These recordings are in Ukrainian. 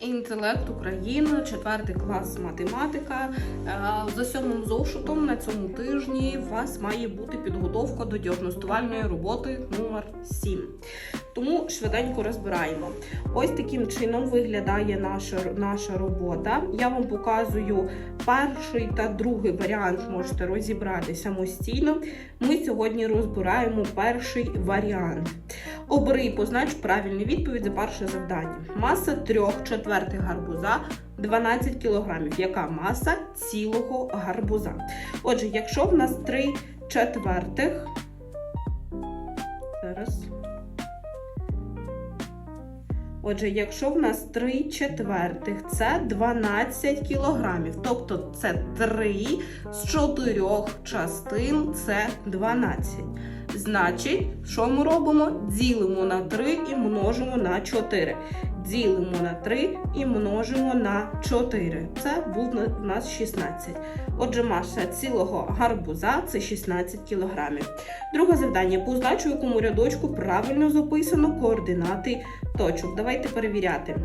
Інтелект України, 4 клас математика. Е, За сьомим зошитом на цьому тижні у вас має бути підготовка до діагностувальної роботи номер 7. Тому швиденько розбираємо. Ось таким чином виглядає наша, наша робота. Я вам показую перший та другий варіант, можете розібрати самостійно. Ми сьогодні розбираємо перший варіант. Обери і познач правильну відповідь за перше завдання. Маса трьох четвертих гарбуза 12 кг. Яка маса цілого гарбуза? Отже, якщо в нас 3 четвертих. Зараз. Отже, якщо в нас 3 четвертих, це 12 кілограмів. Тобто це 3 з 4 частин це 12. Значить, що ми робимо? Ділимо на 3 і множимо на 4. Ділимо на 3 і множимо на 4. Це був в нас 16. Отже, маса цілого гарбуза це 16 кілограмів. Друге завдання. Позначу, якому рядочку правильно записано координати точок. Давайте перевіряти.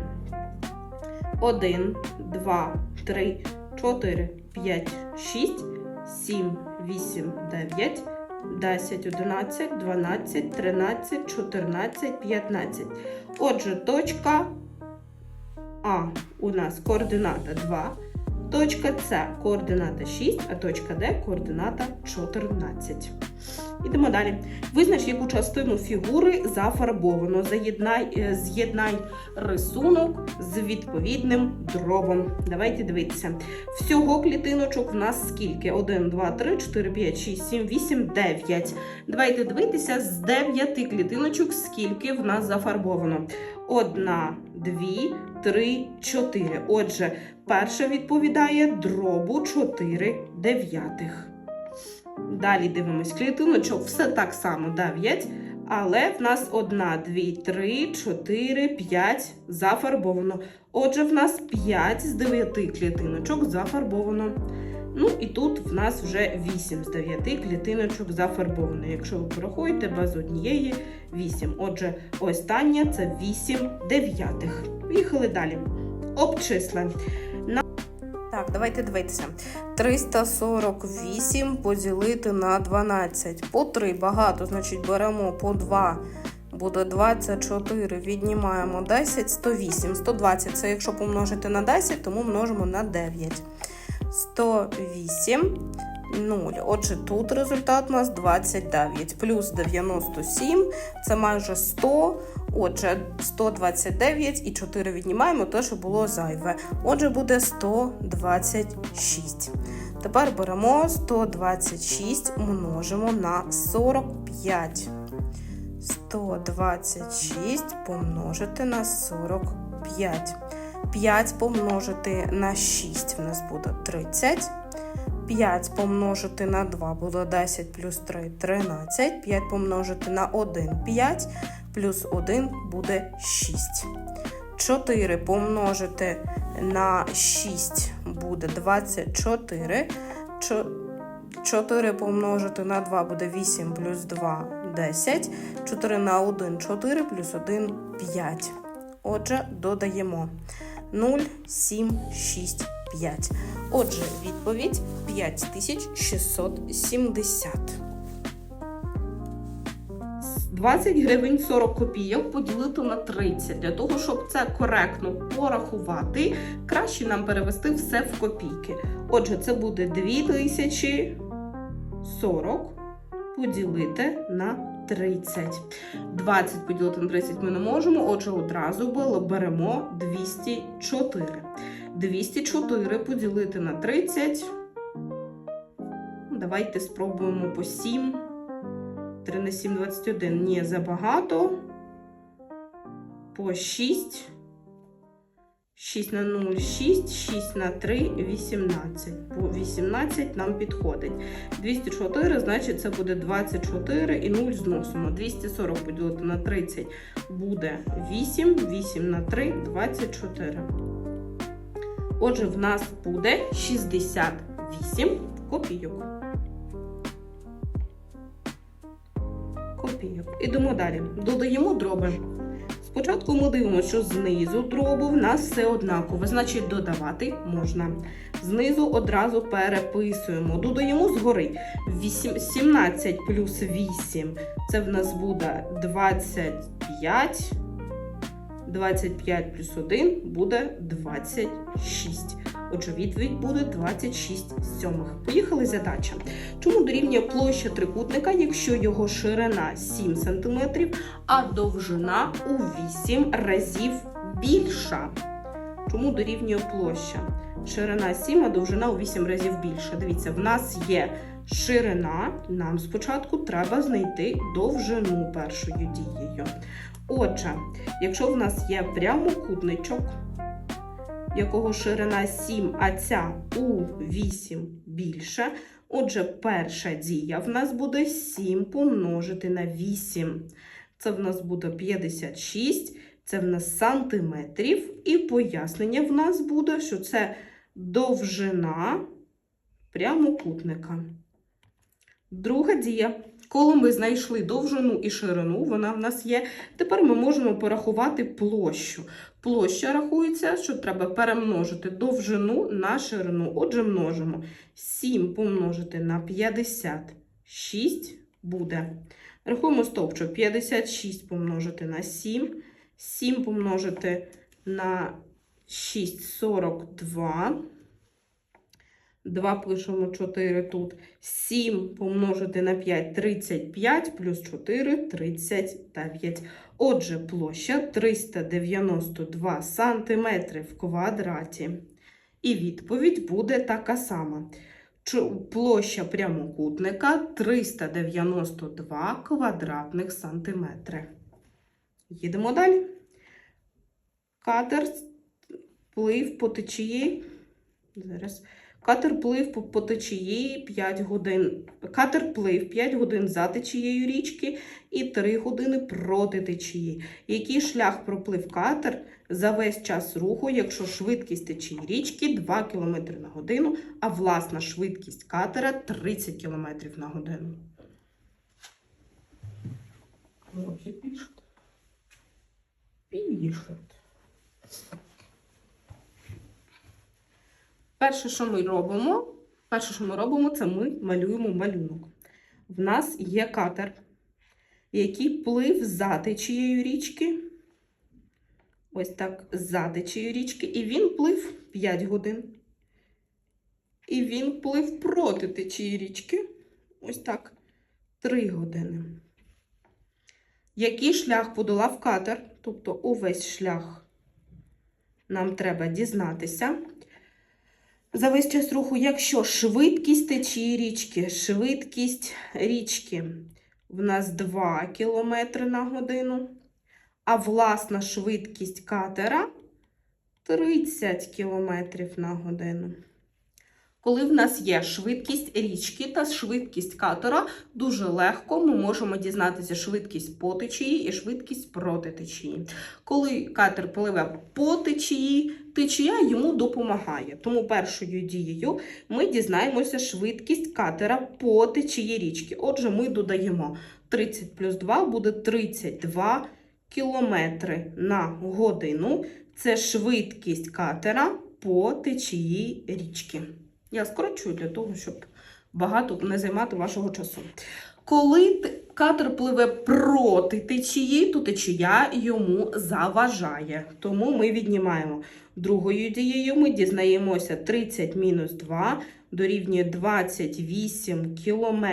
1, 2, 3, 4, 5, 6, 7, 8, 9, 10, 11, 12, 13, 14, 15. Отже, точка А у нас координата 2, точка С координата 6, а точка Д координата 14. Ідемо далі. Визнач, яку частину фігури зафарбовано. Заєднай, е, з'єднай рисунок з відповідним дробом. Давайте дивитися. Всього клітиночок в нас скільки? 1, 2, 3, 4, 5, 6, 7, 8, 9. Давайте дивитися з 9 клітиночок, скільки в нас зафарбовано. Одна, дві, три, чотири. Отже, перша відповідає дробу 4 дев'ятих. Далі дивимось клітиночок, все так само 9, але в нас 1, 2, 3, 4, 5 зафарбовано. Отже, в нас 5 з 9 клітиночок зафарбовано. Ну і тут в нас вже 8 з 9 клітиночок зафарбовано. Якщо ви порахуєте без однієї 8. Отже, остання це 8 дев'ятих. Поїхали далі. Обчислення. Так, давайте дивитися. 348 поділити на 12. По 3 багато, значить беремо по 2. Буде 24, віднімаємо 10, 108. 120 це якщо помножити на 10, тому множимо на 9. 108, 0. Отже, тут результат у нас 29. Плюс 97, це майже 100. Отже, 129 і 4 віднімаємо те, що було зайве. Отже, буде 126. Тепер беремо 126, множимо на 45. 126 помножити на 45. 5 помножити на 6 в нас буде 30. 5 помножити на 2 буде 10 плюс 3 13. 5 помножити на 1 5 плюс 1 буде 6. 4 помножити на 6 буде 24. 4 помножити на 2 буде 8 плюс 2 10. 4 на 1 4 плюс 1 5. Отже, додаємо 0, 7, 6, 5. Отже, відповідь 5670. 20 гривень 40 копійок поділити на 30. Для того, щоб це коректно порахувати, краще нам перевести все в копійки. Отже, це буде 2040 поділити на 30. 20 поділити на 30 ми не можемо, отже, одразу беремо 204. 204 поділити на 30. Давайте спробуємо по 7. 3 на 7, 21. Ні, забагато. По 6. 6 на 0, 6, 6 на 3, 18. По 18 нам підходить. 204, значить, це буде 24 і 0 зносимо. 240 поділити на 30 буде 8, 8 на 3, 24. Отже, в нас буде 68 копійок. Копійок. Ідемо далі. Додаємо дроби. Спочатку ми дивимося, що знизу дробу в нас все однаково, значить додавати можна. Знизу одразу переписуємо. Додаємо згори 8, 17 плюс 8 це в нас буде 25. 25 плюс 1 буде 26. Отже, відповідь буде 26 сьомих. Поїхали задача. Чому дорівнює площа трикутника, якщо його ширина 7 см, а довжина у 8 разів більша? Чому дорівнює площа? Ширина 7, а довжина у 8 разів більша. Дивіться, в нас є ширина. Нам спочатку треба знайти довжину першою дією. Отже, якщо в нас є прямокутничок, якого ширина 7, а ця у 8 більше, отже, перша дія в нас буде 7 помножити на 8. Це в нас буде 56, це в нас сантиметрів, і пояснення в нас буде, що це довжина прямокутника. Друга дія. Коли ми знайшли довжину і ширину, вона в нас є. Тепер ми можемо порахувати площу. Площа рахується, що треба перемножити довжину на ширину. Отже, множимо 7 помножити на 56 буде. Рахуємо стовпчик 56 помножити на 7. 7 помножити на 6 42. 2 пишемо 4 тут. 7 помножити на 5 35 плюс 4 39. Отже, площа 392 см в квадраті. І відповідь буде така сама. Площа прямокутника 392 квадратних сантиметри. Їдемо далі. Катер плив по течії. Зараз. Катер плив по, течії 5 годин. Катер плив 5 годин за течією річки і 3 години проти течії. Який шлях проплив катер за весь час руху, якщо швидкість течії річки 2 км на годину, а власна швидкість катера 30 км на годину. Пішет. Перше, що ми робимо, перше, що ми робимо, це ми малюємо малюнок. В нас є катер, який плив за течією річки. Ось так, за течією річки. І він плив 5 годин. І він плив проти течії річки. Ось так, 3 години. Який шлях подолав катер? Тобто увесь шлях нам треба дізнатися за весь час руху, якщо швидкість течії річки, швидкість річки в нас 2 км на годину, а власна швидкість катера 30 км на годину. Коли в нас є швидкість річки та швидкість катера, дуже легко ми можемо дізнатися швидкість по течії і швидкість проти течії. Коли катер пливе по течії, течія йому допомагає. Тому першою дією ми дізнаємося швидкість катера по течії річки. Отже, ми додаємо 30 плюс 2 буде 32 кілометри на годину. Це швидкість катера по течії річки. Я скорочую для того, щоб багато не займати вашого часу. Коли катер пливе проти течії, то течія йому заважає. Тому ми віднімаємо другою дією, ми дізнаємося 30 мінус 2 дорівнює 28 км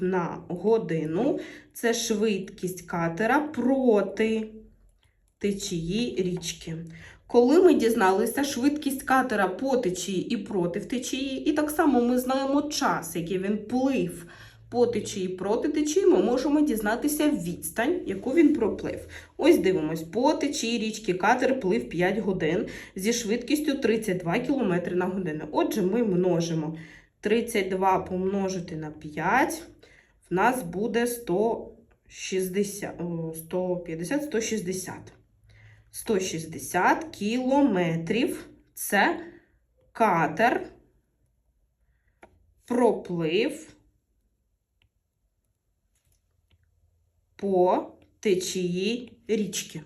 на годину. Це швидкість катера проти течії річки. Коли ми дізналися швидкість катера по течії і проти течії, і так само ми знаємо час, який він плив по течії і проти течії, ми можемо дізнатися відстань, яку він проплив. Ось дивимось, по течії річки катер плив 5 годин зі швидкістю 32 км на годину. Отже, ми множимо 32 помножити на 5, в нас буде 160, 150, 160. 160 кілометрів. Це катер проплив по течії річки.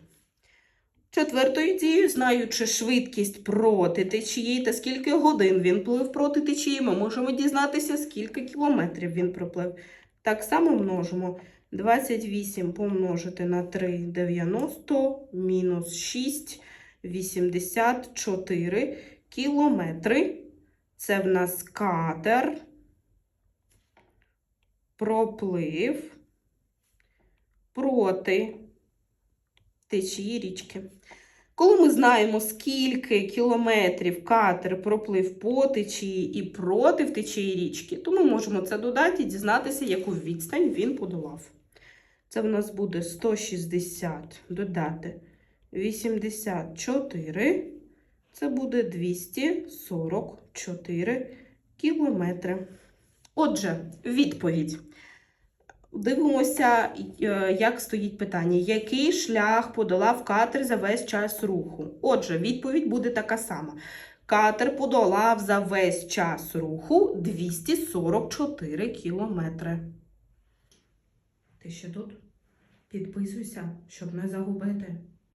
Четвертою дією, знаючи швидкість проти течії та скільки годин він плив проти течії, ми можемо дізнатися, скільки кілометрів він проплив. Так само множимо 28 помножити на 3 – 90, мінус 6 – 84 кілометри. Це в нас катер проплив проти течії річки. Коли ми знаємо, скільки кілометрів катер проплив по течії і проти течії річки, то ми можемо це додати і дізнатися, яку відстань він подолав. Це в нас буде 160 додати 84. Це буде 244 кілометри. Отже, відповідь. Дивимося, е, як стоїть питання. Який шлях подолав катер за весь час руху? Отже, відповідь буде така сама. Катер подолав за весь час руху 244 кілометри. Ти ще тут? Підписуйся, щоб не загубити.